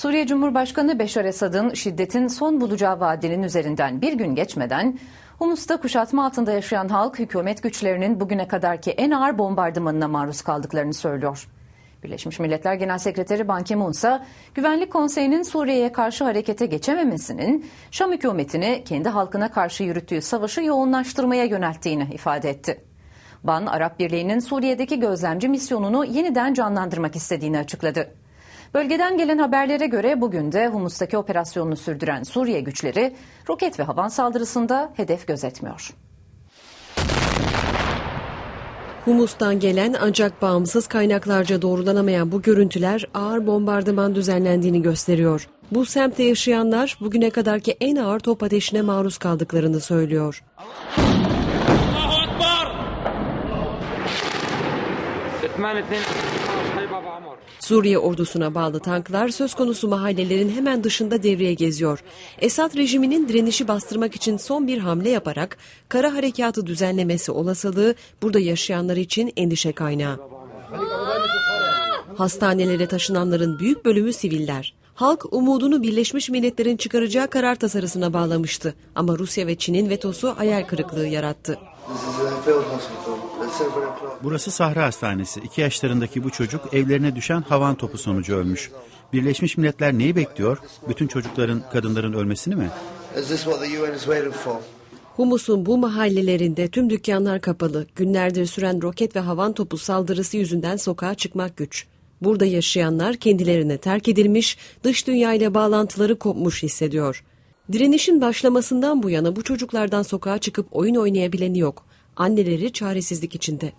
Suriye Cumhurbaşkanı Beşar Esad'ın şiddetin son bulacağı vadinin üzerinden bir gün geçmeden Humus'ta kuşatma altında yaşayan halk hükümet güçlerinin bugüne kadarki en ağır bombardımanına maruz kaldıklarını söylüyor. Birleşmiş Milletler Genel Sekreteri Ban Ki-moon ise Güvenlik Konseyi'nin Suriye'ye karşı harekete geçememesinin Şam hükümetini kendi halkına karşı yürüttüğü savaşı yoğunlaştırmaya yönelttiğini ifade etti. Ban, Arap Birliği'nin Suriye'deki gözlemci misyonunu yeniden canlandırmak istediğini açıkladı. Bölgeden gelen haberlere göre bugün de Humus'taki operasyonunu sürdüren Suriye güçleri roket ve havan saldırısında hedef gözetmiyor. Humus'tan gelen ancak bağımsız kaynaklarca doğrulanamayan bu görüntüler ağır bombardıman düzenlendiğini gösteriyor. Bu semtte yaşayanlar bugüne kadarki en ağır top ateşine maruz kaldıklarını söylüyor. Suriye ordusuna bağlı tanklar söz konusu mahallelerin hemen dışında devreye geziyor. Esad rejiminin direnişi bastırmak için son bir hamle yaparak kara harekatı düzenlemesi olasılığı burada yaşayanlar için endişe kaynağı. Hastanelere taşınanların büyük bölümü siviller. Halk umudunu Birleşmiş Milletler'in çıkaracağı karar tasarısına bağlamıştı. Ama Rusya ve Çin'in vetosu hayal kırıklığı yarattı. Burası Sahra Hastanesi. İki yaşlarındaki bu çocuk evlerine düşen havan topu sonucu ölmüş. Birleşmiş Milletler neyi bekliyor? Bütün çocukların, kadınların ölmesini mi? Humus'un bu mahallelerinde tüm dükkanlar kapalı. Günlerdir süren roket ve havan topu saldırısı yüzünden sokağa çıkmak güç. Burada yaşayanlar kendilerine terk edilmiş, dış dünyayla bağlantıları kopmuş hissediyor. Direnişin başlamasından bu yana bu çocuklardan sokağa çıkıp oyun oynayabileni yok. Anneleri çaresizlik içinde.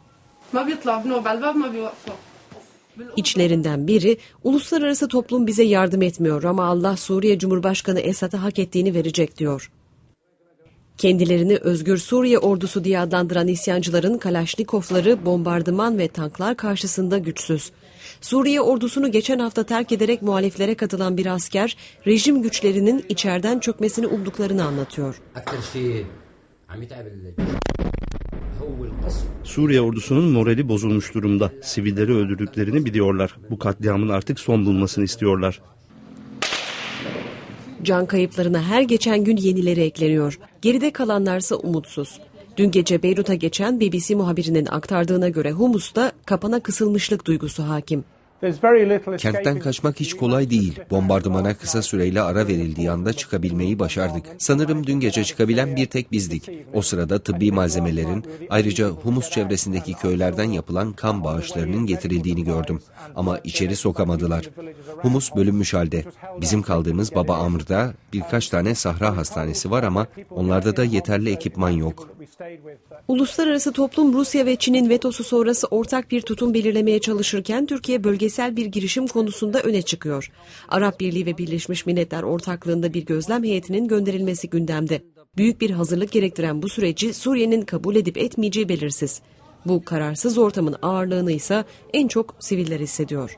İçlerinden biri uluslararası toplum bize yardım etmiyor ama Allah Suriye Cumhurbaşkanı Esad'a hak ettiğini verecek diyor. Kendilerini Özgür Suriye ordusu diye adlandıran isyancıların kalaşnikofları, bombardıman ve tanklar karşısında güçsüz. Suriye ordusunu geçen hafta terk ederek muhaliflere katılan bir asker, rejim güçlerinin içeriden çökmesini umduklarını anlatıyor. Suriye ordusunun morali bozulmuş durumda. Sivilleri öldürdüklerini biliyorlar. Bu katliamın artık son bulmasını istiyorlar. Can kayıplarına her geçen gün yenileri ekleniyor. Geride kalanlarsa umutsuz. Dün gece Beyrut'a geçen BBC muhabirinin aktardığına göre Humus'ta kapana kısılmışlık duygusu hakim. Kentten kaçmak hiç kolay değil. Bombardımana kısa süreyle ara verildiği anda çıkabilmeyi başardık. Sanırım dün gece çıkabilen bir tek bizdik. O sırada tıbbi malzemelerin, ayrıca Humus çevresindeki köylerden yapılan kan bağışlarının getirildiğini gördüm. Ama içeri sokamadılar. Humus bölünmüş halde. Bizim kaldığımız Baba Amr'da birkaç tane sahra hastanesi var ama onlarda da yeterli ekipman yok. Uluslararası toplum Rusya ve Çin'in vetosu sonrası ortak bir tutum belirlemeye çalışırken Türkiye bölgesel bir girişim konusunda öne çıkıyor. Arap Birliği ve Birleşmiş Milletler ortaklığında bir gözlem heyetinin gönderilmesi gündemde. Büyük bir hazırlık gerektiren bu süreci Suriye'nin kabul edip etmeyeceği belirsiz. Bu kararsız ortamın ağırlığını ise en çok siviller hissediyor.